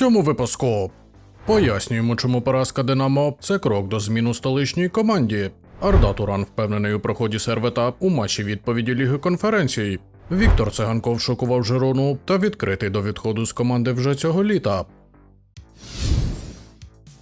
цьому випуску пояснюємо, чому поразка Динамо це крок до змін у столичній команді. Арда Туран впевнений у проході сервета у матчі відповіді Ліги конференцій. Віктор Циганков шокував Жирону та відкритий до відходу з команди вже цього літа.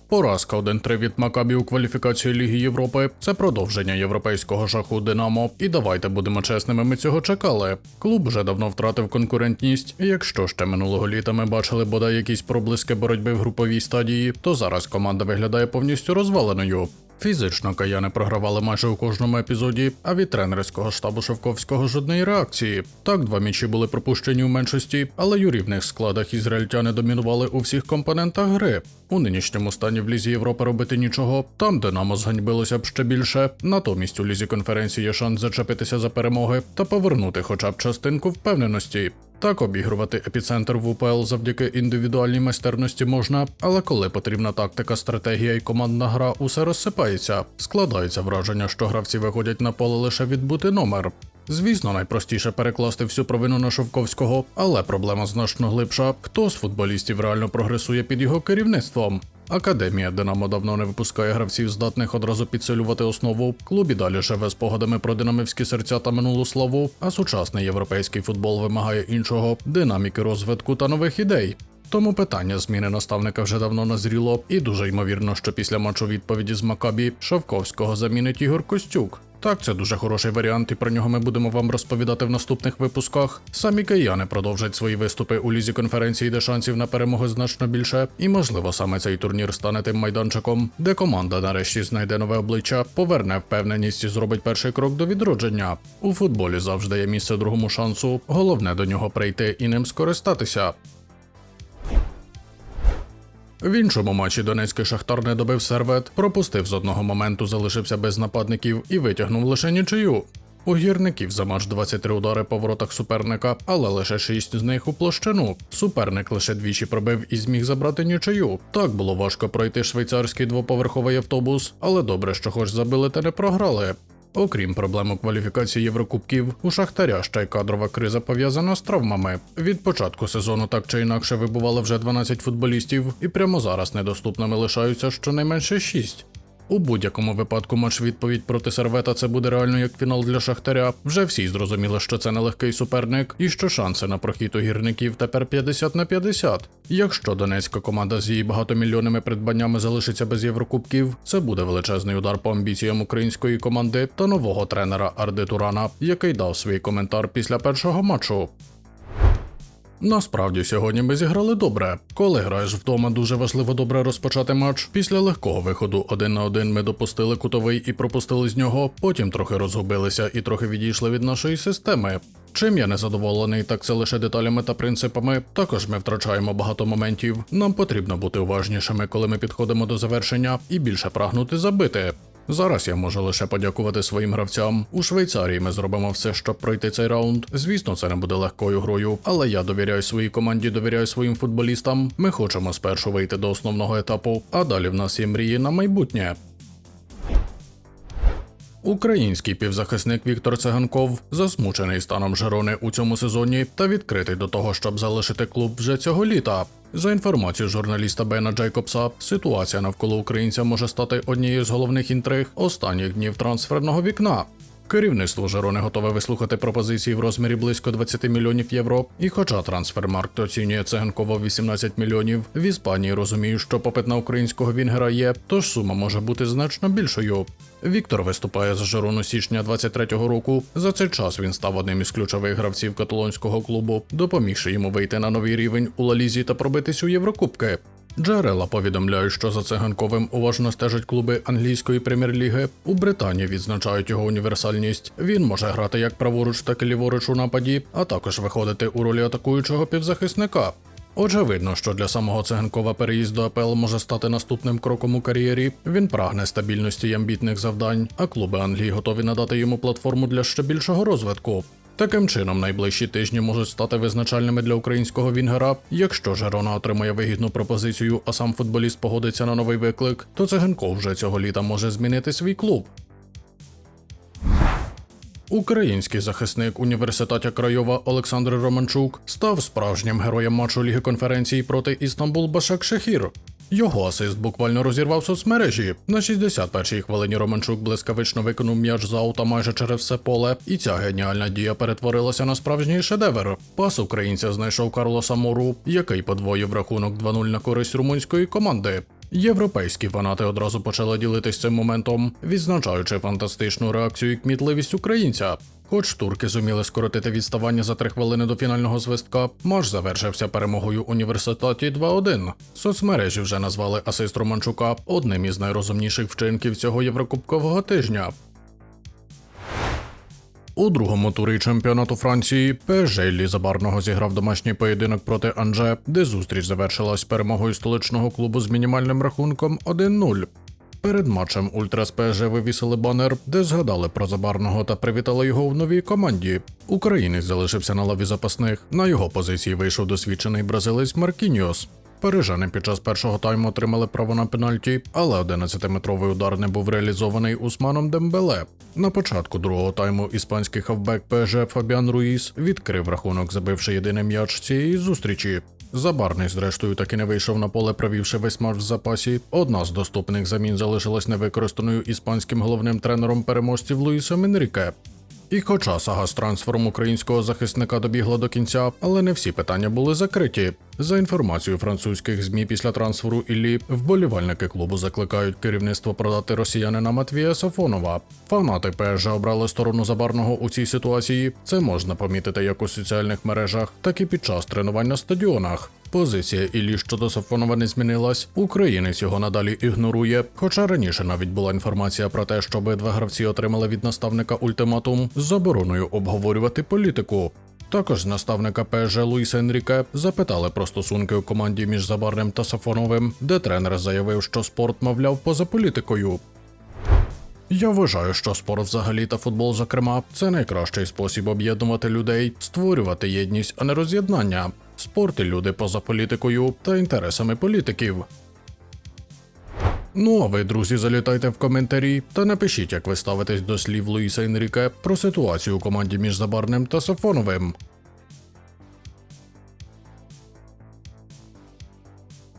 Поразка 1-3 від Макабі у кваліфікації Ліги Європи це продовження європейського шаху Динамо. І давайте будемо чесними, ми цього чекали. Клуб вже давно втратив конкурентність. І якщо ще минулого літа ми бачили бодай якісь проблиски боротьби в груповій стадії, то зараз команда виглядає повністю розваленою. Фізично каяни програвали майже у кожному епізоді, а від тренерського штабу Шевковського жодної реакції. Так, два м'ячі були пропущені у меншості, але й у рівних складах ізраїльтяни домінували у всіх компонентах гри. У нинішньому стані в Лізі Європи робити нічого, там Динамо зганьбилося б ще більше. Натомість у Лізі конференції є шанс зачепитися за перемоги та повернути хоча б частинку впевненості. Так обігрувати епіцентр в УПЛ завдяки індивідуальній майстерності можна, але коли потрібна тактика, стратегія і командна гра, усе розсипається. Складається враження, що гравці виходять на поле лише відбути номер. Звісно, найпростіше перекласти всю провину на Шовковського, але проблема значно глибша. Хто з футболістів реально прогресує під його керівництвом? Академія Динамо давно не випускає гравців, здатних одразу підсилювати основу. Клубі далі живе спогадами про динамівські серця та минулу славу, а сучасний європейський футбол вимагає іншого динаміки розвитку та нових ідей. Тому питання зміни наставника вже давно назріло, і дуже ймовірно, що після матчу відповіді з Макабі Шавковського замінить Ігор Костюк. Так, це дуже хороший варіант, і про нього ми будемо вам розповідати в наступних випусках. Самі кияни продовжать свої виступи у лізі конференції, де шансів на перемоги значно більше. І можливо саме цей турнір стане тим майданчиком, де команда нарешті знайде нове обличчя, поверне впевненість і зробить перший крок до відродження. У футболі завжди є місце другому шансу. Головне до нього прийти і ним скористатися. В іншому матчі Донецький Шахтар не добив сервет, пропустив з одного моменту, залишився без нападників і витягнув лише нічию. У гірників за матч 23 удари по воротах суперника, але лише 6 з них у площину. Суперник лише двічі пробив і зміг забрати нічию. Так було важко пройти швейцарський двоповерховий автобус, але добре, що хоч забили та не програли. Окрім проблем у кваліфікації Єврокубків, у Шахтаря ще й кадрова криза пов'язана з травмами. Від початку сезону так чи інакше вибувало вже 12 футболістів, і прямо зараз недоступними лишаються щонайменше 6. У будь-якому випадку матч відповідь проти сервета це буде реально як фінал для Шахтаря. Вже всі зрозуміли, що це нелегкий суперник, і що шанси на прохід у гірників тепер 50 на 50. Якщо донецька команда з її багатомільйонними придбаннями залишиться без єврокубків, це буде величезний удар по амбіціям української команди та нового тренера Арди Турана, який дав свій коментар після першого матчу. Насправді сьогодні ми зіграли добре. Коли граєш вдома, дуже важливо добре розпочати матч. Після легкого виходу один на один ми допустили кутовий і пропустили з нього. Потім трохи розгубилися і трохи відійшли від нашої системи. Чим я не задоволений, так це лише деталями та принципами. Також ми втрачаємо багато моментів. Нам потрібно бути уважнішими, коли ми підходимо до завершення, і більше прагнути забити. Зараз я можу лише подякувати своїм гравцям. У Швейцарії ми зробимо все, щоб пройти цей раунд. Звісно, це не буде легкою грою, але я довіряю своїй команді, довіряю своїм футболістам. Ми хочемо спершу вийти до основного етапу, а далі в нас є мрії на майбутнє. Український півзахисник Віктор Циганков засмучений станом Жерони у цьому сезоні та відкритий до того, щоб залишити клуб вже цього літа. За інформацією журналіста Бена Джейкобса, ситуація навколо українця може стати однією з головних інтриг останніх днів трансферного вікна. Керівництво Жерони готове вислухати пропозиції в розмірі близько 20 мільйонів євро. І хоча трансфермаркт оцінює Циганкова в 18 мільйонів, в Іспанії розуміють, що попит на українського вінгера є, тож сума може бути значно більшою. Віктор виступає за Жерону січня 23-го року. За цей час він став одним із ключових гравців каталонського клубу, допомігши йому вийти на новий рівень у Лалізі та пробитись у Єврокубки. Джерела повідомляють, що за циганковим уважно стежать клуби англійської прем'єр-ліги. У Британії відзначають його універсальність. Він може грати як праворуч, так і ліворуч у нападі, а також виходити у ролі атакуючого півзахисника. Очевидно, що для самого циганкова переїзд до АПЛ може стати наступним кроком у кар'єрі. Він прагне стабільності й амбітних завдань, а клуби Англії готові надати йому платформу для ще більшого розвитку. Таким чином, найближчі тижні можуть стати визначальними для українського вінгера. Якщо Жерона отримає вигідну пропозицію, а сам футболіст погодиться на новий виклик, то Циганков вже цього літа може змінити свій клуб. Український захисник університетя Крайова Олександр Романчук став справжнім героєм матчу Ліги конференції проти Істанбул Башак Шехір. Його асист буквально розірвав соцмережі. На 61-й хвилині Романчук блискавично виконув м'яч з аута майже через все поле, і ця геніальна дія перетворилася на справжній шедевр. Пас українця знайшов Карлоса Мору, який подвоїв рахунок 2-0 на користь румунської команди. Європейські фанати одразу почали ділитись цим моментом, відзначаючи фантастичну реакцію і кмітливість українця. Хоч турки зуміли скоротити відставання за три хвилини до фінального свистка, матч завершився перемогою університеті 2-1. Соцмережі вже назвали асист Романчука одним із найрозумніших вчинків цього єврокубкового тижня. У другому турі чемпіонату Франції ПСЖ Лізабарного зіграв домашній поєдинок проти Анже, де зустріч завершилась перемогою столичного клубу з мінімальним рахунком 1-0. Перед матчем Ультрас ПСЖ вивісили банер, де згадали про Забарного та привітали його в новій команді. Українець залишився на лаві запасних. На його позиції вийшов досвідчений бразилець Маркіньос. Парижани під час першого тайму отримали право на пенальті, але 11-метровий удар не був реалізований Усманом Дембеле. На початку другого тайму іспанський хавбек ПСЖ Фабіан Руїс відкрив рахунок, забивши єдиний м'яч цієї зустрічі. Забарний, зрештою, таки не вийшов на поле, провівши весь матч в запасі. Одна з доступних замін залишилась невикористаною іспанським головним тренером переможців Луїсом Енріке. І хоча сага з трансфером українського захисника добігла до кінця, але не всі питання були закриті. За інформацією французьких змі після трансферу Іллі, вболівальники клубу закликають керівництво продати росіянина Матвія Сафонова. Фанати ПСЖ обрали сторону забарного у цій ситуації. Це можна помітити як у соціальних мережах, так і під час тренувань на стадіонах. Позиція Іллі щодо Сафонова не змінилась. Українець його надалі ігнорує. Хоча раніше навіть була інформація про те, що обидва гравці отримали від наставника ультиматум з забороною обговорювати політику. Також наставника ПСЖ Луїса Енріке запитали про стосунки у команді між Забарним та Сафоновим, де тренер заявив, що спорт мовляв поза політикою. Я вважаю, що спорт взагалі та футбол, зокрема, це найкращий спосіб об'єднувати людей, створювати єдність, а не роз'єднання. Спорт і люди поза політикою та інтересами політиків. Ну а ви, друзі, залітайте в коментарі та напишіть, як ви ставитесь до слів Луїса Енріке про ситуацію у команді між Забарним та Сафоновим.